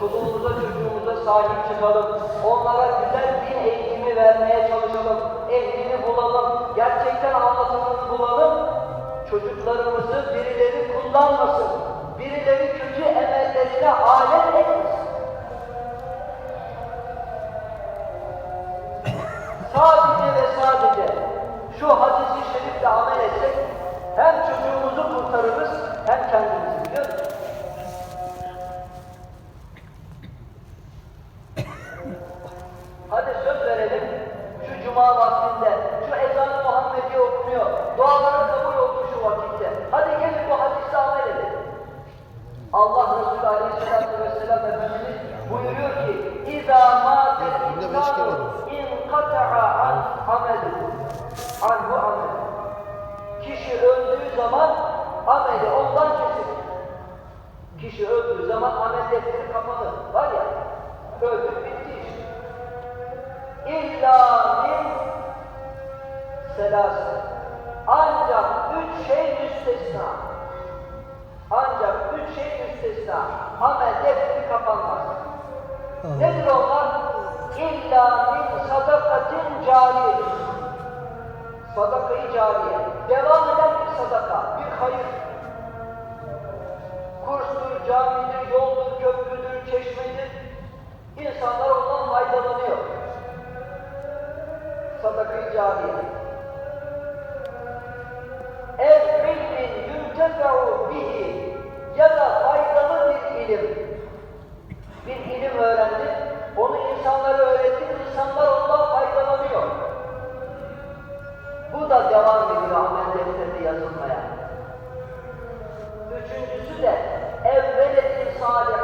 Çoluğumuza çocuğumuza sahip çıkalım. Onlara güzel din eğitimi vermeye çalışalım. Ehlini bulalım. Gerçekten anlatımını bulalım. Çocuklarımızı birileri kullanmasın. Birileri kötü emellerine alet etmesin. Sadece ve sadece şu hadisi şerifle amel etsek hem çocuğumuzu kurtarırız cuma vaktinde şu ezan-ı Muhammedi okunuyor. Duaların kabul olduğu şu vakitte. Hadi gelin bu hadiste amel edelim. Allah Resulü Aleyhisselatü Vesselam Efendimiz buyuruyor ki اِذَا مَاتَ الْاِنْسَانُ اِنْقَطَعَ عَنْ عَمَلِهِ عَنْهُ عَمَلِهِ Kişi öldüğü zaman ameli ondan kesilir. Kişi öldüğü zaman amel defteri kapanır. Var ya, öldük bitti işte. İlla selası. Ancak üç şey müstesna. Ancak üç şey müstesna. Amel defteri kapanmaz. Nedir onlar? İlla min sadakatin cariye. Sadakayı cariye. Devam eden bir sadaka, bir hayır. bihi ya da faydalı bir ilim. Bir ilim öğrendim, onu insanlara öğrettim, insanlar ondan faydalanıyor. Bu da devam ediyor amel defteri yazılmaya. Üçüncüsü de evvel edin salih.